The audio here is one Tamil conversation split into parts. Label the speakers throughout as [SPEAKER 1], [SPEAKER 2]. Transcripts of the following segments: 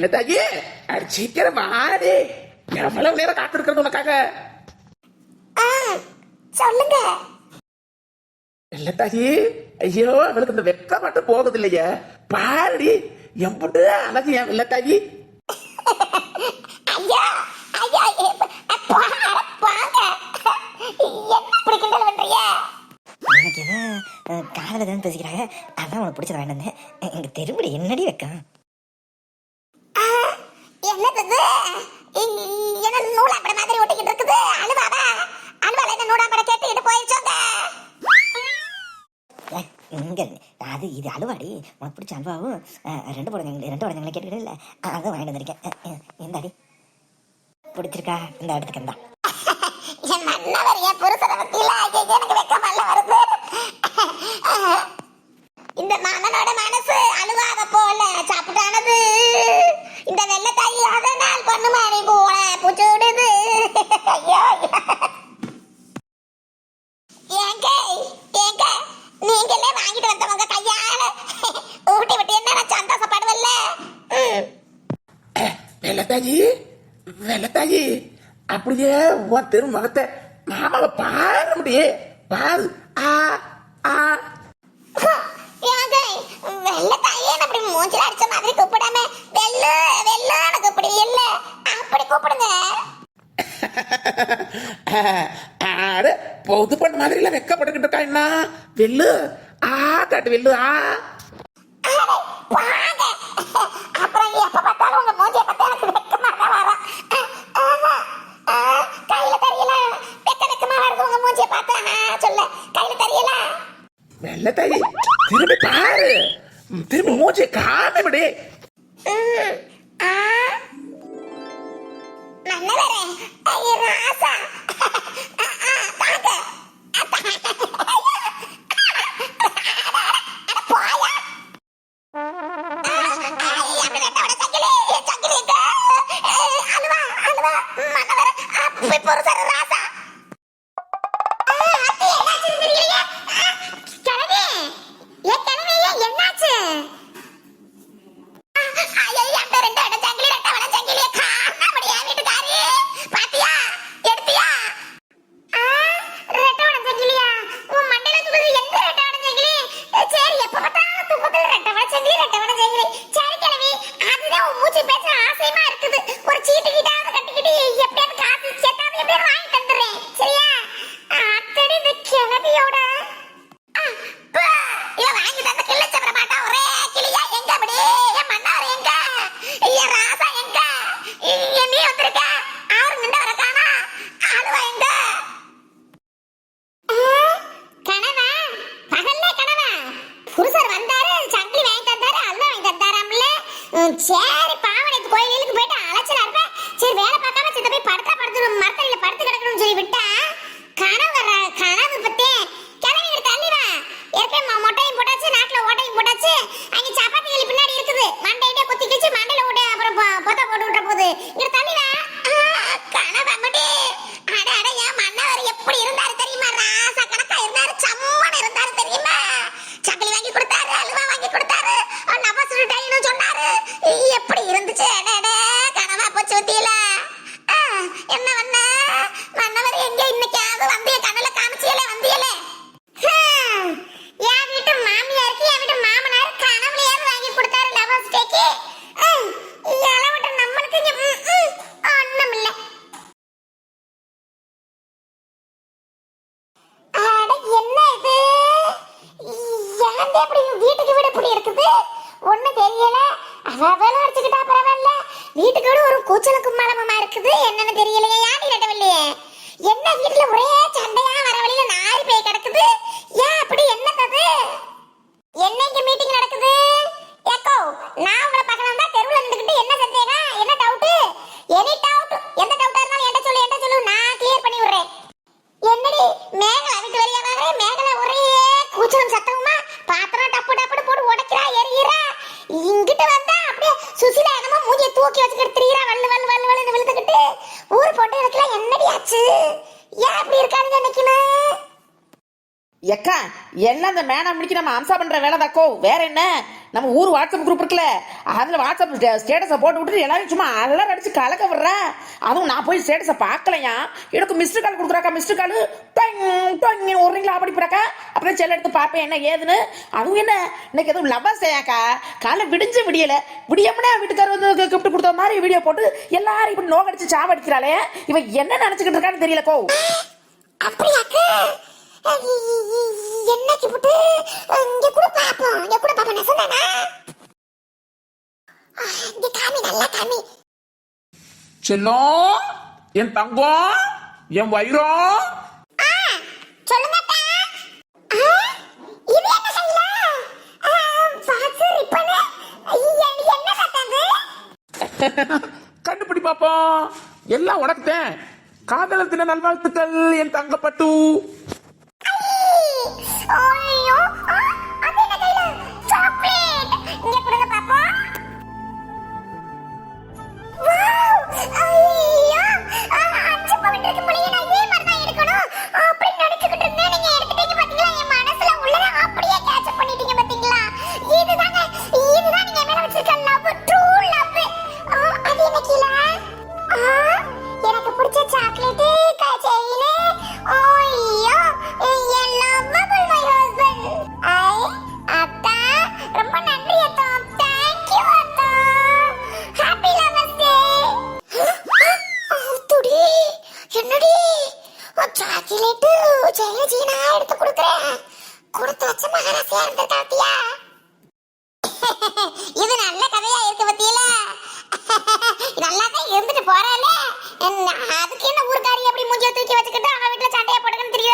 [SPEAKER 1] லதாயே அட சீக்கிரம் வாடி. எவ்வளவு நேரம் காத்திருக்கிறது உனக்காக?
[SPEAKER 2] சொல்லுங்க.
[SPEAKER 1] லதாயே ஐயோ அவளுக்கு இந்த வெக்க மட்டும் போகுது இல்லையா பாடி எம்பிட்டு அழகு என் லதாயி
[SPEAKER 2] ஐயா ஐயா
[SPEAKER 3] காதல தான் பேசிக்கிறாங்க. அதான் உனக்கு பிடிச்சது வேண்டாம் எங்க தெருவில் என்னடி
[SPEAKER 2] வைக்கான் வந்து அனுபாவா அனுபால இந்த நூறாம்
[SPEAKER 3] படம் அது இது அலுவாடி உனக்கு பிடிச்ச அல்வாவும் ரெண்டு படம் ரெண்டு படம் கேட்டுக்கிட்டு இல்லை. அதான் வாங்கிட்டு வந்திருக்கேன். எந்தாடி பிடிச்சிருக்கா? இந்த இடத்துக்கு இருந்தா
[SPEAKER 2] என் மன்னவர் என் புருஷனை பத்தியில இந்த மகனோட மனசு அழுவாத போல சாப்பிட்டானது. இந்த வெள்ளத்தாயி அதனால் பண்ணுமா நீ போல
[SPEAKER 1] பூச்சி விடுது. அப்படியே உன் தெரு முகத்தை மாமாவை பாரு முடியே பாரு. ஆ ஆ.
[SPEAKER 2] வெள்ள தாயேன்னு அப்படி மூஞ்சில அடிச்ச மாதிரி கூப்பிடாம வெள்ள வெள்ளான கூப்பிடு இல்ல? அப்படி கூப்பிடுங்க.
[SPEAKER 1] ஆறு பொது பண்ண மாதிரி எல்லாம் வெக்கப்பட்டுக்கிட்டு என்ன? வெள்ளு. ஆ காட்டு வெள்ளு ஆ.
[SPEAKER 2] அப்புறம் எப்ப பார்த்தாலும் உங்க செல்ல
[SPEAKER 1] தாயி திரும்பி பாரு. திரும்பி
[SPEAKER 2] மூஞ்சி காமிபடி நல்லவரே ஐயா ராசா. என்ன
[SPEAKER 1] எல்லாம் இந்த மேனா முடிக்க நம்ம அம்சா பண்ற வேலை தாக்கோ? வேற என்ன? நம்ம ஊர் வாட்ஸ்அப் குரூப் இருக்குல்ல. அதுல வாட்ஸ்அப் ஸ்டேட்டஸை போட்டு விட்டு எல்லாரும் சும்மா அதெல்லாம் அடிச்சு கலக்க விடுற. அதுவும் நான் போய் ஸ்டேட்டஸை பார்க்கலையா? எனக்கு மிஸ்டு கால் கொடுக்குறாக்கா மிஸ்டு கால் ஒரு ரிங்கில் அப்படி போறாக்கா? அப்புறம் செல்ல எடுத்து பார்ப்பேன் என்ன ஏதுன்னு. அதுவும் என்ன? இன்னைக்கு எதுவும் லவ்வர்ஸ் ஏக்கா காலை விடிஞ்சு விடியல. விடியமுன்னா வீட்டுக்காரர் வந்து கிஃப்ட் கொடுத்த மாதிரி வீடியோ போட்டு எல்லாரும் இப்படி நோக்கடிச்சு சாவடிக்கிறாளே இவன் என்ன நினைச்சுக்கிட்டு இருக்கான்னு தெரியல கோ
[SPEAKER 2] அப்படியாக்கா என்னைக்கு விட்டு இங்க கூட பாப்போம் இங்க கூட பாப்போம் நான் சொன்னேனா இங்க காமி நல்லா காமி
[SPEAKER 1] செல்லம் என் தங்கம் என் வைரம்.
[SPEAKER 2] ஆ சொல்லுங்க அத்தா. ஆ, இது என்ன சைலா பாத்து ரிப்பனு. என்ன சத்தது
[SPEAKER 1] கண்டுபிடி பாப்போம். எல்லாம் உனக்குத்தேன். காதலர் தின நல்வாழ்த்துக்கள் என் தங்கப்பட்டு.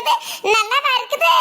[SPEAKER 2] இருக்குது தெரியாது இருக்குது?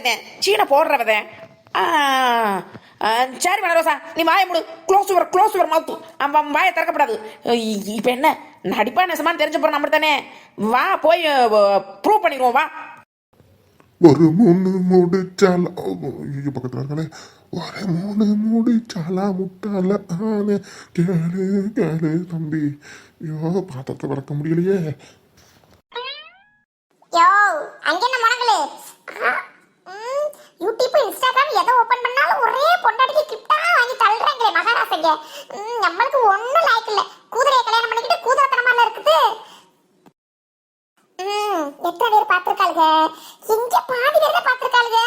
[SPEAKER 1] அவ சீனை போடுறவதேன் சரி வனரோசா நீ வாய முடு. Close over close over mouth அவன் வாயை திறக்கப்படாது. இப்போ என்ன? நடிப்பா நெசமான்னு தெரிஞ்ச போகிற நம்ம தானே வா போய் ப்ரூவ் பண்ணிடுவோம் வா.
[SPEAKER 4] ஒரு மூணு முடிச்சால ஐயோ பக்கத்தில் இருக்கானே ஒரு மூணு முடிச்சாலா முட்டால ஆனே கேளு கேளு தம்பி. ஐயோ பாத்திரத்தை வளர்க்க முடியலையே.
[SPEAKER 2] தள்ளுறாங்களே நம்மளுக்கு ஒண்ணும் லாய்க்கு இல்ல. கூதிரையை கல்யாணம் பண்ணிக்கிட்டு கூதரத்தனமால இருக்குது. எத்தனை பேர் பார்த்திருக்காளுங்க எங்க பாதி பேர் தான் பார்த்திருக்காளுங்க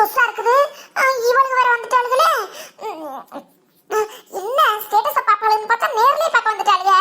[SPEAKER 2] தொஸ்ஸா இருக்குது. இவளுக்கு வேற வந்துட்டாளுகளே. என்ன ஸ்டேட்டஸை பார்ப்பாளுன்னு பார்த்தா நேர்லயே பார்க்க வந்துட்டாளுங்க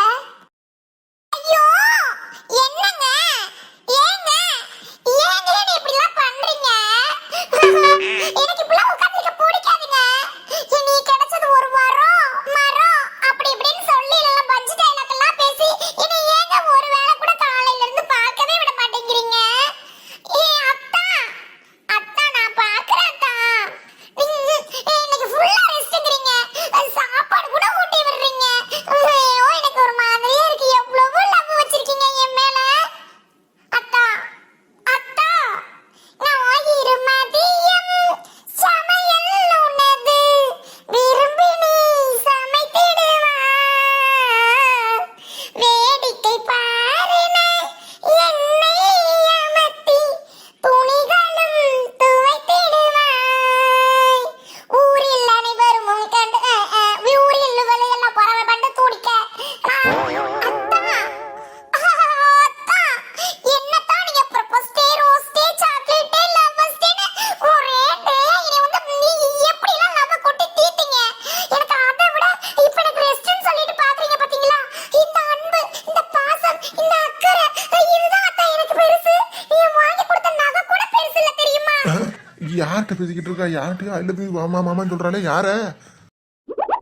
[SPEAKER 4] யார்கிட்ட பேசிக்கிட்டு இருக்கா? யார்கிட்டயோ ஐ லவ் யூ மாமா மாமான்னு சொல்றாளே யாரை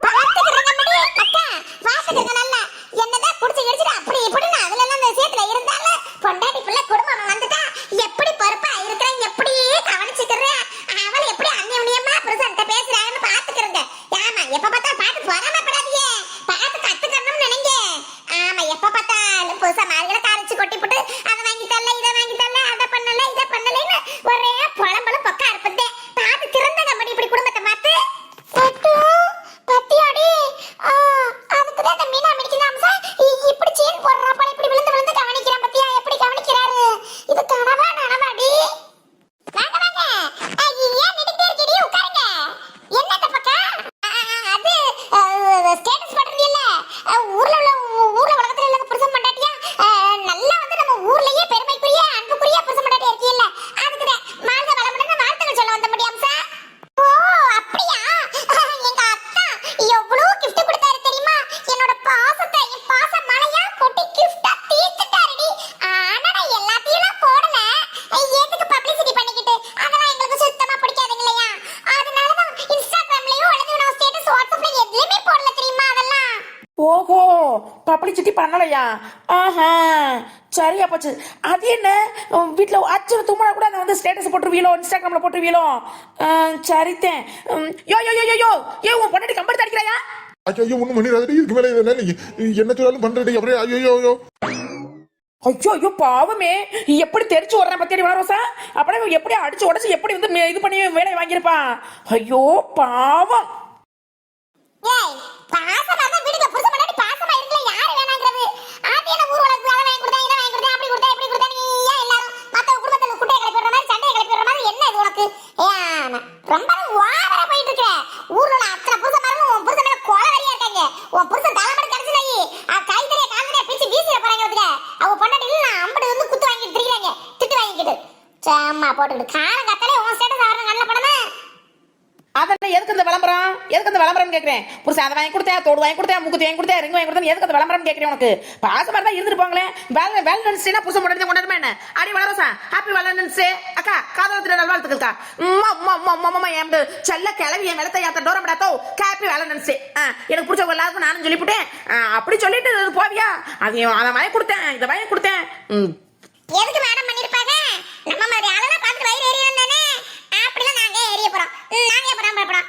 [SPEAKER 2] பாத்துக்கிறேங்க மடி. அக்கா, பாத்துக்கிறங்க நல்லா. என்னதான் குடிச்சு கிடிச்சிட்டு அப்படி இப்படின்னு அதுல எல்லாம் இந்த விஷயத்துல இருந்தாலும் பொண்டாட்டி பிள்ளை குடும்பம் வந்துட்டா எப்படி பொறுப்பா இருக்கிறேன் எப்படி கவனிச்சுக்கிறேன் அவளை எப்படி அந்நியமா புருஷன்கிட்ட பேசுறாங்கன்னு பாத்துக்கிறேங்க ஆமா எப்ப பார்த்தா பார்த்து பொறாமப்படாதீங்க பார்த்து கத்துக்கணும்னு நினைங்க ஆமா எப்ப பார்த்தாலும் புருஷ மார்களை கரைச்சு கொட்டி போட்டு அதை வாங்கி தரல இதை வாங்கி தரல அதை பண்ணல இதை பண்ணலன்னு ஒரே புலம்பலும் பக்கா இருப்பதே பார்த்து திறந்தங்க மடி இப்படி குடும்பத்தை பார்த்து பட்டு பத்தியாடி ஆ, அதுக்குதான் இந்த மீனா மிடிக்குது அம்சா இ- இப்படி செயின் போடுறான் போல இப்படி விழுந்து விழுந்து கவனிக்கிறான் பத்தியா எப்படி கவனிக்கிறாரு இது கனவா நனவாடி வாங்க வாங்க ஆ, ஏன் நின்னுட்டே இருக்கீடி உட்காருங்க என்ன இந்த பக்கம் ஆ, ஆ, அது ஸ்டேட்டஸ் போடுறீங்கல்ல ஆ, ஊர்ல உள்ள ஊ- ஊர்ல உலகத்துல உள்ள புருஷன் பொண்டாட்டியா ஆ, நல்லா வந்து நம்ம ஊர்லயே பெருமைக்குரிய அன்புக்குரிய புருஷன் பொண்டாட்டியா இருக்கீல்ல அதுக்குதான் வாழ்க வளமுடன் வாழ்த்துக்கள் சொல்ல வந்த முடியும் சார் ஓ அப்படியா எங்க அக்கா எவ்வளவு gift கொடுத்தாரு தெரியுமா என்னோட பாசத்தை என் பாச மழையா கொட்டி gift-ஆ தீர்த்துட்டாருடி ஆனா நான் எல்லாத்தையும் போடல எதுக்கு பப்ளிசிட்டி பண்ணிக்கிட்டு அதெல்லாம் எங்களுக்கு சுத்தமா பிடிக்காதுங்க இல்லையா அதனாலதான் இன்ஸ்டாகிராம்லயும் அல்லது நான் ஸ்டேட்டஸ் வாட்ஸ்அப்ல எதுலயுமே போடல தெரியுமா அதெல்லாம்
[SPEAKER 1] ஓஹோ பப்ளிசிட்டி பண்ணலையா? ஆஹா சரியா போச்சு அது என்ன? உம், வீட்ல அச்சு தும்மா கூட நான் வந்து ஸ்டேட்டஸ் போட்டுருவீங்களோ இன்ஸ்டாகிராம்ல போட்டுருவீங்களோ சரித்தேன். யோ யோ யோ யோ யோ ஏ உன் பொண்டாட்டி கம்பெனி அடிக்கிறாயா
[SPEAKER 4] ஐயோ ஒண்ணும் பண்ணிடாதடி இதுக்கு மேல என்ன நீ என்ன சொன்னாலும் பண்றடி அப்படியே ஐயோ ஐயோ
[SPEAKER 1] ஐயோ. ஐயோ பாவமே. எப்படி தெரிச்சு வர்றேன் பத்தியடி வளரோசா அப்படியே எப்படி அடிச்சு உடச்சு எப்படி வந்து இது பண்ணி வேலையை வாங்கியிருப்பான்? ஐயோ பாவம்.
[SPEAKER 2] ஏய் பாசமா இருந்தா வீட்டுல புருஷன் முன்னாடி பாசமா இருக்கல யாரு வேணாங்கிறது ஆதி என்ன ஊர் வளர்த்து அதை வாங்கி கொடுத்தா இதை வாங்கி கொடுத்தா அப்படி கொடுத்தா இப்படி கொடுத்தா நீ ஏன் எல்லாரும் மத்த குடும்பத்துல குட்டையை கிளப்பி விடுற மாதிரி சண்டையை கிளப்பி விடுற மாதிரி என்ன இது உனக்கு ஏன் ரொம்ப ஓவரா போயிட்டு இருக்க ஊர்ல உள்ள அத்தனை புருஷன் மரமும் உன் புருஷன் மேல கொலை வரியா இருக்காங்க உன் புருஷன் தலைமடி கிடைச்சு நாயி கை தரைய கால் தரைய பிச்சு வீசிட போறாங்க அதுல அவ பொண்டாட்டி இல்ல அம்படி வந்து குத்து வாங்கிட்டு திரிகிறாங்க திட்டு வாங்கிக்கிட்டு சும்மா போட்டுக்கிட்டு காலம் கத்தாலே உன் ஸ்டேட்டஸ் ஆடுற நல்ல படமா
[SPEAKER 1] அதெல்லாம் எதுக்கு இந்த விளம்பரம் எதுக்கு இந்த விளம்பரம் கேட்கிறேன் புருஷன் அதை வாங்கி கொடுத்தேன் தோடு வாங்கி கொடுத்தேன் முக்குத்தி வாங்கி கொடுத்தேன் ரிங் வாங்கி கொடுத்தா எதுக்கு அந்த விளம்பரம் கேட்கிறேன் உனக்கு? பாசமா தான் இருந்துட்டு போங்களேன். வேலை வேலை நினைச்சுனா புருஷன் கொண்டாடி கொண்டாடுமா என்ன? அடி வளரசா ஹாப்பி வேலன்ஸ் அக்கா காதலத்துல நல்வாழ்த்துக்கள்க்கா உம்மா உம்மா உம்மா உம்மா உம்மா என் செல்ல கிளவி என் வெள்ளத்தை யாத்த டோரம் படாத்தோ? ஹாப்பி வேலன்ஸ் எனக்கு பிடிச்சவங்க எல்லாருக்கும் நானும் சொல்லிவிட்டேன் அப்படி சொல்லிட்டு போவியா? அது அதை வாங்கி கொடுத்தேன் இதை வாங்கி கொடுத்தேன்.
[SPEAKER 2] எதுக்கு மேடம் பண்ணிருப்பாங்க? நம்ம மாதிரி ஆளுனா பார்த்து வயிறு எரியணும் தானே அப்படிலாம் நாங்க எரிய போறோம். நாங்க போறோம்? போறோம்